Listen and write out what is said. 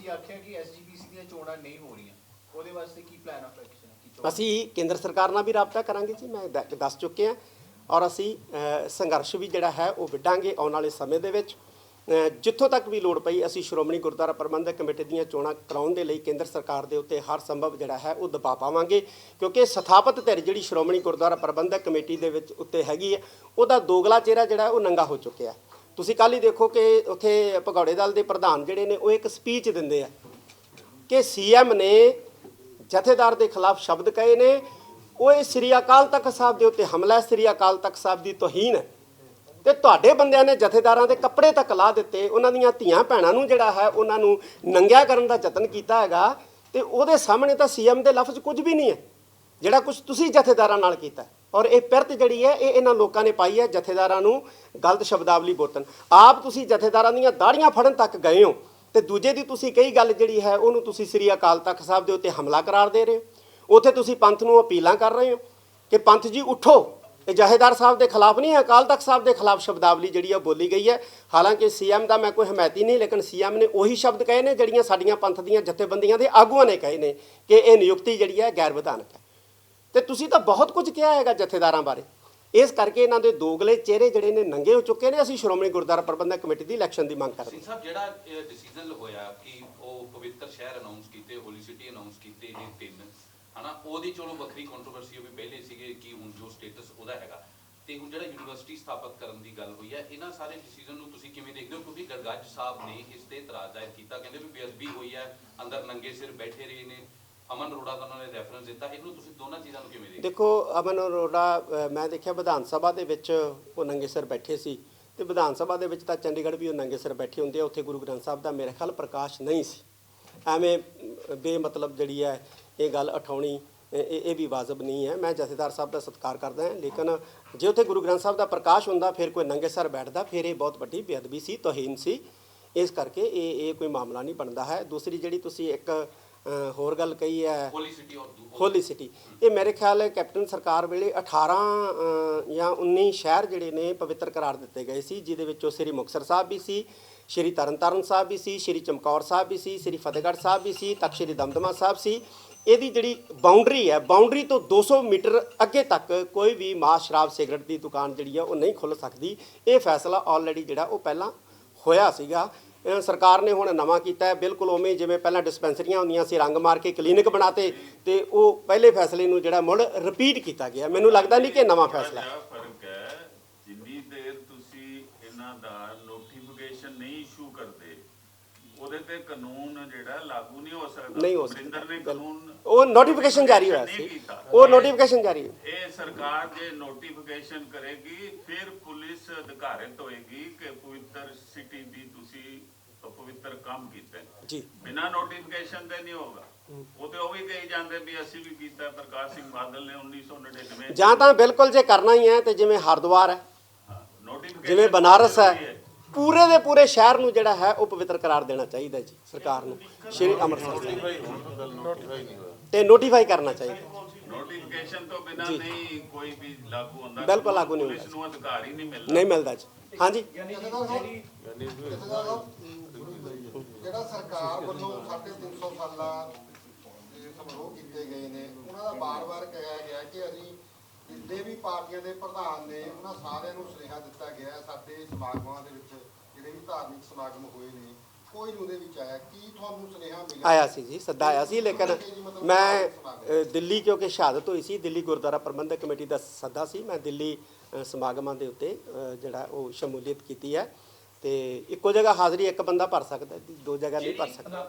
ਤੁਸੀਂ ਆਖਿਆ ਕਿ ਐਸਜੀਪੀਸੀ ਦੀਆਂ ਚੋਣਾਂ ਨਹੀਂ ਹੋ ਰਹੀਆਂ ਉਹਦੇ ਵਾਸਤੇ ਕੀ ਪਲਾਨ ਆਫ ਐਕਸ਼ਨ ਹੈ ਕੀ ਚੋਣ? ਅਸੀਂ ਕੇਂਦਰ ਸਰਕਾਰ ਨਾਲ ਵੀ ਰਾਬਤਾ ਕਰਾਂਗੇ ਜੀ ਮੈਂ ਦ- ਦੱਸ ਚੁੱਕੇ ਹਾਂ। ਔਰ ਅਸੀਂ ਅ, ਸੰਘਰਸ਼ ਵੀ ਜਿਹੜਾ ਹੈ ਉਹ ਵਿੱਢਾਂਗੇ ਆਉਣ ਵਾਲੇ ਸਮੇਂ ਦੇ ਵਿੱਚ। ਅ, ਜਿੱਥੋਂ ਤੱਕ ਵੀ ਲੋੜ ਪਈ ਅਸੀਂ ਸ਼੍ਰੋਮਣੀ ਗੁਰਦੁਆਰਾ ਪ੍ਰਬੰਧਕ ਕਮੇਟੀ ਦੀਆਂ ਚੋਣਾਂ ਕਰਾਉਣ ਦੇ ਲਈ ਕੇਂਦਰ ਸਰਕਾਰ ਦੇ ਉੱਤੇ ਹਰ ਸੰਭਵ ਜਿਹੜਾ ਹੈ ਉਹ ਦਬਾਅ ਪਾਵਾਂਗੇ। ਕਿਉਂਕਿ ਸਥਾਪਿਤ ਧਿਰ ਜਿਹੜੀ ਸ਼੍ਰੋਮਣੀ ਗੁਰਦੁਆਰਾ ਪ੍ਰਬੰਧਕ ਕਮੇਟੀ ਦੇ ਵਿੱਚ ਉੱਤੇ ਹੈਗੀ ਹੈ ਉਹਦਾ ਦੋਗਲਾ ਚਿਹਰਾ ਜਿਹੜਾ ਉਹ ਨੰਗਾ ਹੋ ਚੁੱਕਿਆ ਤੁਸੀਂ ਕੱਲ ਹੀ ਦੇਖੋ ਕਿ ਉੱਥੇ ਭਗੌੜੇ ਦਲ ਦੇ ਪ੍ਰਧਾਨ ਜਿਹੜੇ ਨੇ, ਉਹ ਇੱਕ ਸਪੀਚ ਦਿੰਦੇ ਆ ਕਿ ਸੀਐਮ ਨੇ ਜਥੇਦਾਰ ਦੇ ਖਿਲਾਫ ਸ਼ਬਦ ਕਹੇ ਨੇ, ਉਹ ਇਹ ਸ੍ਰੀ ਅਕਾਲ ਤਖਤ ਸਾਹਿਬ ਦੇ ਉੱਤੇ ਹਮਲਾ ਸ੍ਰੀ ਅਕਾਲ ਤਖਤ ਸਾਹਿਬ ਦੀ ਤੋਹੀਨ ਹੈ। ਤੇ ਤੁਹਾਡੇ ਬੰਦਿਆਂ ਨੇ ਜਥੇਦਾਰਾਂ ਦੇ ਕੱਪੜੇ ਤੱਕ ਲਾ ਦਿੱਤੇ, ਉਹਨਾਂ ਦੀਆਂ ਧੀਆਂ ਭੈਣਾਂ ਨੂੰ ਜਿਹੜਾ ਹੈ, ਉਹਨਾਂ ਨੂੰ ਨੰਗਿਆ ਕਰਨ ਦਾ ਯਤਨ ਕੀਤਾ ਹੈਗਾ ਤੇ ਉਹਦੇ ਸਾਹਮਣੇ ਤਾਂ ਸੀਐਮ ਦੇ ਲਫ਼ਜ਼ ਕੁਝ ਵੀ ਨਹੀਂ ਹੈ, ਜਿਹੜਾ ਕੁਝ ਤੁਸੀਂ ਜਥੇਦਾਰਾਂ ਨਾਲ ਕੀਤਾ ਔਰ ਇਹ ਪਿਰਤ ਜਿਹੜੀ ਹੈ, ਇਹ ਇਹਨਾਂ ਲੋਕਾਂ ਨੇ ਪਾਈ ਹੈ ਜਥੇਦਾਰਾਂ ਨੂੰ ਗਲਤ ਸ਼ਬਦਾਵਲੀ ਬੋਤਨ। ਆਪ ਤੁਸੀਂ ਜਥੇਦਾਰਾਂ ਦੀਆਂ ਦਾੜੀਆਂ ਫੜਨ ਤੱਕ ਗਏ ਹੋ ਤੇ ਦੂਜੇ ਦੀ ਤੁਸੀਂ ਕਈ ਗੱਲ ਜਿਹੜੀ ਹੈ, ਉਹਨੂੰ ਤੁਸੀਂ ਸ੍ਰੀ ਅਕਾਲ ਤਖਤ ਸਾਹਿਬ ਦੇ ਉੱਤੇ ਹਮਲਾ ਕਰਾਰ ਦੇ ਰਹੇ ਹੋ। ਉੱਥੇ ਤੁਸੀਂ ਪੰਥ ਨੂੰ ਅਪੀਲਾਂ ਕਰ ਰਹੇ ਹੋ ਕਿ ਪੰਥ ਜੀ ਉਠੋ। ਇਹ ਜਹੇਦਾਰ ਸਾਹਿਬ ਦੇ ਖਿਲਾਫ ਨਹੀਂ ਹੈ, ਅਕਾਲ ਤਖਤ ਸਾਹਿਬ ਦੇ ਖਿਲਾਫ ਸ਼ਬਦਾਵਲੀ ਜਿਹੜੀ ਆ ਬੋਲੀ ਗਈ ਹੈ। ਹਾਲਾਂਕਿ ਸੀਐਮ ਦਾ ਮੈਂ ਕੋਈ ਹਮਾਇਤੀ ਨਹੀਂ, ਲੇਕਿਨ ਸੀਐਮ ਨੇ ਉਹੀ ਸ਼ਬਦ ਕਹੇ ਨੇ ਜਿਹੜੀਆਂ ਸਾਡੀਆਂ ਪੰਥ ਦੀਆਂ ਜਥੇਬੰਦੀਆਂ ਦੇ ਆਗੂਆਂ ਨੇ ਕਹੇ ਨੇ ਕਿ ਇਹ ਨਿਯੁਕਤੀ ਜਿਹੜੀ ਹੈ ਗੈਰ ਵਿਧਾਨਕ ਹੈ। ਤੇ ਤੁਸੀਂ ਤਾਂ ਬਹੁਤ ਕੁਝ ਕਿਹਾ ਹੈਗਾ ਜਥੇਦਾਰਾਂ ਬਾਰੇ। ਇਸ ਕਰਕੇ ਇਹਨਾਂ ਦੇ ਦੋਗਲੇ ਚਿਹਰੇ ਜਿਹੜੇ ਨੇ ਨੰਗੇ ਹੋ ਚੁੱਕੇ ਨੇ। ਅਸੀਂ ਸ਼੍ਰੋਮਣੀ ਗੁਰਦੁਆਰਾ ਪ੍ਰਬੰਧਕ ਕਮੇਟੀ ਦੀ ਇਲੈਕਸ਼ਨ ਦੀ ਮੰਗ ਕਰਦੇ ਸਿੰਘ ਸਾਹਿਬ, ਜਿਹੜਾ ਡਿਸੀਜਨ ਹੋਇਆ ਕਿ ਉਹ ਪਵਿੱਤਰ ਸ਼ਹਿਰ ਅਨਾਉਂਸ ਕੀਤੇ ਹੋਲੀ ਸਿਟੀ ਅਨਾਉਂਸ ਕੀਤੇ ਇਹ ਤਿੰਨ, ਹਨਾ? ਉਹਦੀ ਚਲੋ ਵੱਖਰੀ ਕੰਟਰੋਵਰਸੀ ਉਹ ਵੀ ਪਹਿਲੇ ਸੀਗੇ ਕਿ ਹੁਣ ਜੋ ਸਟੇਟਸ ਉਹਦਾ ਹੈਗਾ। ਤੇ ਹੁਣ ਜਿਹੜਾ ਯੂਨੀਵਰਸਿਟੀ ਸਥਾਪਿਤ ਕਰਨ ਦੀ ਗੱਲ ਹੋਈ ਹੈ, ਇਹਨਾਂ ਸਾਰੇ ਡਿਸੀਜਨ ਨੂੰ ਤੁਸੀਂ ਕਿਵੇਂ ਦੇਖਦੇ ਹੋ? ਕਿਉਂਕਿ ਗੜਗੱਜ ਸਾਹਿਬ ਨੇ ਇਸ ਤੇ ਇਤਰਾਜ਼ ਜ਼ਾਹਿਰ ਕੀਤਾ। ਕਹਿੰਦੇ ਵੀ ਬੇਅਦਬੀ ਹੋਈ ਹੈ, ਅੰਦਰ ਨੰਗੇ ਸਿਰ ਬੈਠੇ ਰਹੇ ਨੇ। ਅਮਨ ਅਰੋੜਾ ਦਾ ਉਹਨਾਂ ਨੇ ਰੈਫਰੈਂਸ ਦਿੱਤਾ ਇਹਨੂੰ ਤੁਸੀਂ ਦੋਨਾਂ ਚੀਜ਼ਾਂ ਨੂੰ ਕਿਵੇਂ ਦੇਖਦੇ ਦੇਖੋ ਅਮਨ ਅਰੋੜਾ ਅ, ਮੈਂ ਦੇਖਿਆ ਵਿਧਾਨ ਸਭਾ ਦੇ ਵਿੱਚ ਉਹ ਨੰਗੇ ਸਿਰ ਬੈਠੇ ਸੀ ਤੇ ਵਿਧਾਨ ਸਭਾ ਦੇ ਵਿੱਚ ਤਾਂ ਚੰਡੀਗੜ੍ਹ ਵੀ ਉਹ ਨੰਗੇ ਸਿਰ ਬੈਠੇ ਹੁੰਦੇ ਆ ਉੱਥੇ ਗੁਰੂ ਗ੍ਰੰਥ ਸਾਹਿਬ ਦਾ ਮੇਰੇ ਖਿਆਲ ਪ੍ਰਕਾਸ਼ ਨਹੀਂ ਸੀ। ਐਵੇਂ ਅ, ਬੇਮਤਲਬ ਜਿਹੜੀ ਹੈ ਇਹ ਗੱਲ ਉਠਾਉਣੀ ਇਹ ਇਹ- ਇਹ ਵੀ ਵਾਜਬ ਨਹੀਂ ਹੈ। ਮੈਂ ਜਥੇਦਾਰ ਸਾਹਿਬ ਦਾ ਸਤਿਕਾਰ ਕਰਦਾ ਹਾਂ ਲੇਕਿਨ ਜੇ ਉੱਥੇ ਗੁਰੂ ਗ੍ਰੰਥ ਸਾਹਿਬ ਦਾ ਪ੍ਰਕਾਸ਼ ਹੁੰਦਾ ਫਿਰ ਕੋਈ ਨੰਗੇ ਸਿਰ ਬੈਠਦਾ ਫਿਰ ਇਹ ਬਹੁਤ ਵੱਡੀ ਬੇਅਦਬੀ ਸੀ ਤੋਹੀਨ ਸੀ। ਇਸ ਕਰਕੇ ਇਹ ਇਹ ਕੋਈ ਮਾਮਲਾ ਨਹੀਂ ਬਣਦਾ ਹੈ। ਦੂਸਰੀ ਜਿਹੜੀ ਤੁਸੀਂ ਇੱਕ ਹੋਰ ਗੱਲ ਕਹੀ ਹੈ। ਹੋਲੀ ਸਿਟੀ ਹੋਲੀ ਇਹ ਮੇਰੇ ਖਿਆਲ ਹੈ ਕੈਪਟਨ ਸਰਕਾਰ ਵੇਲੇ 18 ਅ, ਜਾਂ 19 ਸ਼ਹਿਰ ਜਿਹੜੇ ਨੇ ਪਵਿੱਤਰ ਕਰਾਰ ਦਿੱਤੇ ਗਏ ਸੀ ਜਿਹਦੇ ਵਿੱਚੋਂ ਸ੍ਰੀ ਮੁਕਤਸਰ ਸਾਹਿਬ ਵੀ ਸੀ ਸ੍ਰੀ ਤਰਨਤਾਰਨ ਸਾਹਿਬ ਵੀ ਸੀ ਸ੍ਰੀ ਚਮਕੌਰ ਸਾਹਿਬ ਵੀ ਸੀ ਸ੍ਰੀ ਫਤਿਹਗੜ੍ਹ ਸਾਹਿਬ ਵੀ ਸੀ ਤਖਤ ਸ੍ਰੀ ਦਮਦਮਾ ਸਾਹਿਬ ਸੀ। ਇਹਦੀ ਜਿਹੜੀ ਬਾਉਂਡਰੀ ਹੈ ਬਾਉਂਡਰੀ ਤੋਂ 200 ਮੀਟਰ ਅੱਗੇ ਤੱਕ ਕੋਈ ਵੀ ਮਾਸ ਸ਼ਰਾਬ ਸਿਗਰਟ ਦੀ ਦੁਕਾਨ ਜਿਹੜੀ ਆ ਉਹ ਨਹੀਂ ਖੁੱਲ ਸਕਦੀ। ਇਹ ਫੈਸਲਾ ਆਲਰੇਡੀ ਜਿਹੜਾ ਉਹ ਪਹਿਲਾਂ ਹੋਇਆ ਸੀਗਾ। ਸਰਕਾਰ ਨੇ ਹੁਣ ਨਵਾਂ ਕੀਤਾ ਹੈ। ਬਿਲਕੁਲ ਉਵੇਂ ਜਿਵੇਂ ਪਹਿਲਾਂ ਡਿਸਪੈਂਸਰੀਆਂ ਹੁੰਦੀਆਂ ਸੀ ਰੰਗ ਮਾਰ ਕੇ ਕਲੀਨਿਕ ਬਣਾਤੇ ਤੇ ਉਹ ਪਹਿਲੇ ਫੈਸਲੇ ਨੂੰ ਜਿਹੜਾ ਮੁੜ ਰਿਪੀਟ ਕੀਤਾ ਗਿਆ। ਮੈਨੂੰ ਲੱਗਦਾ ਨਹੀਂ ਕਿ ਨਵਾਂ ਫੈਸਲਾ ਫ਼ਰਕ ਹੈ? ਜਿੰਨੀ ਦੇਰ ਤੁਸੀਂ ਇਹਨਾਂ ਦਾ ਨੋਟੀਫਿਕੇਸ਼ਨ ਨਹੀਂ ਇਸ਼ੂ ਕਰਦੇ ਉਹਦੇ ਤੇ ਕਾਨੂੰਨ ਜਿਹੜਾ ਲਾਗੂ ਨਹੀਂ ਹੋ ਸਕਦਾ। ਨਹੀਂ ਹੋ ਵਰਿੰਦਰ ਨੇ ਸਕਦਾ ਕਾਨੂੰਨ ਉਹ ਨੋਟੀਫਿਕੇਸ਼ਨ ਜਾਰੀ ਹੋਇਆ ਸੀ। ਉਹ ਨੋਟੀਫਿਕੇਸ਼ਨ ਜਾਰੀ ਹੋਇਆ। ਇਹ ਸਰਕਾਰ ਜੇ ਨੋਟੀਫਿਕੇਸ਼ਨ ਕਰੇਗੀ ਫਿਰ ਪੁਲਿਸ ਅਧਿਕਾਰਿਤ ਹੋਏਗੀ ਕਿ ਪਵਿੱਤਰ ਸਿਟੀ ਦੀ ਪਵਿੱਤਰ ਕੰਮ ਕੀਤਾ। ਜੀ। ਬਿਨਾ ਨੋਟੀਫਿਕੇਸ਼ਨ ਦੇ ਨਹੀਂ ਹੋਗਾ ਉਹ ਤੇ ਉਹ ਵੀ ਕਹੀ ਜਾਂਦੇ ਵੀ ਅਸੀਂ ਵੀ ਕੀਤਾ। ਪ੍ਰਕਾਸ਼ ਸਿੰਘ ਬਾਦਲ ਨੇ 1999 ਜਾਂ ਤਾਂ ਬਿਲਕੁਲ ਜੇ ਕਰਨਾ ਹੀ ਹੈ ਤੇ ਜਿਵੇਂ ਹਰਿਦੁਆਰ ਹੈ ਜਿਵੇਂ ਬਨਾਰਸ ਹੈ ਪੂਰੇ ਦੇ ਪੂਰੇ ਸ਼ਹਿਰ ਨੂੰ ਜਿਹੜਾ ਹੈ ਉਹ ਪਵਿੱਤਰ ਕਰਾਰ ਦੇਣਾ ਚਾਹੀਦਾ ਜੀ ਸਰਕਾਰ ਨੂੰ। ਸ਼੍ਰੀ ਅੰਮ੍ਰਿਤਸਰ ਤੇ ਨੋਟੀਫਾਈ ਕਰਨਾ ਚਾਹੀਦਾ ਨੋਟੀਫਿਕੇਸ਼ਨ ਤੋਂ ਬਿਨਾ। ਨਹੀਂ ਕੋਈ ਵੀ ਲਾਗੂ ਹੁੰਦਾ। ਬਿਲਕੁਲ ਲਾਗੂ ਨਹੀਂ ਪੁਲਿਸ ਹੁੰਦਾ। ਨੂੰ ਅਧਿਕਾਰ ਹੀ ਨਹੀਂ ਮਿਲਦਾ। ਨਹੀਂ ਮਿਲਦਾ ਜੀ। ਹਾਂਜੀ। ਜਿਹੜਾ ਸਰਕਾਰ ਵੱਲੋਂ 350 ਸਾਲਾ ਜਿਹੜੇ ਸਮਾਰੋਹ ਕੀਤੇ ਗਏ ਨੇ। ਉਹਨਾਂ ਦਾ ਬਾਰ-ਬਾਰ ਕਿਹਾ ਗਿਆ ਕਿ ਅਸੀਂ ਜਿੰਨੇ ਵੀ ਪਾਰਟੀਆਂ ਦੇ ਪ੍ਰਧਾਨ ਨੇ ਉਹਨਾਂ ਸਾਰਿਆਂ ਨੂੰ ਸੁਨੇਹਾ ਦਿੱਤਾ ਗਿਆ ਹੈ ਸਾਡੇ ਸਮਾਗਮਾਂ ਦੇ ਵਿੱਚ ਜਿਹੜੇ ਵੀ ਧਾਰਮਿਕ ਸਮਾਗਮ ਹੋਏ ਨੇ ਕੋਈ ਨਹੀਂ ਉਹਦੇ ਵਿੱਚ ਆਇਆ। ਕੀ ਤੁਹਾਨੂੰ ਸੁਨੇਹਾ ਮਿਲਿਆ? ਆਇਆ ਸੀ ਜੀ ਸੱਦਾ ਆਇਆ ਸੀ ਲੇਕਿਨ ਮੈਂ ਅ, ਦਿੱਲੀ ਕਿਉਂਕਿ ਸ਼ਹਾਦਤ ਹੋਈ ਸੀ ਦਿੱਲੀ ਗੁਰਦੁਆਰਾ ਪ੍ਰਬੰਧਕ ਕਮੇਟੀ ਦਾ ਸੱਦਾ ਸੀ ਮੈਂ ਦਿੱਲੀ ਅ, ਸਮਾਗਮਾਂ ਦੇ ਉੱਤੇ ਅ, ਜਿਹੜਾ ਉਹ ਸ਼ਮੂਲੀਅਤ ਕੀਤੀ ਹੈ। ਤੇ ਇੱਕੋ ਜਗ੍ਹਾ ਹਾਜ਼ਰੀ ਇੱਕ ਬੰਦਾ ਭਰ ਸਕਦਾ ਹੈ, ਦੋ ਜਗ੍ਹਾ ਨਹੀਂ ਭਰ ਸਕਦਾ।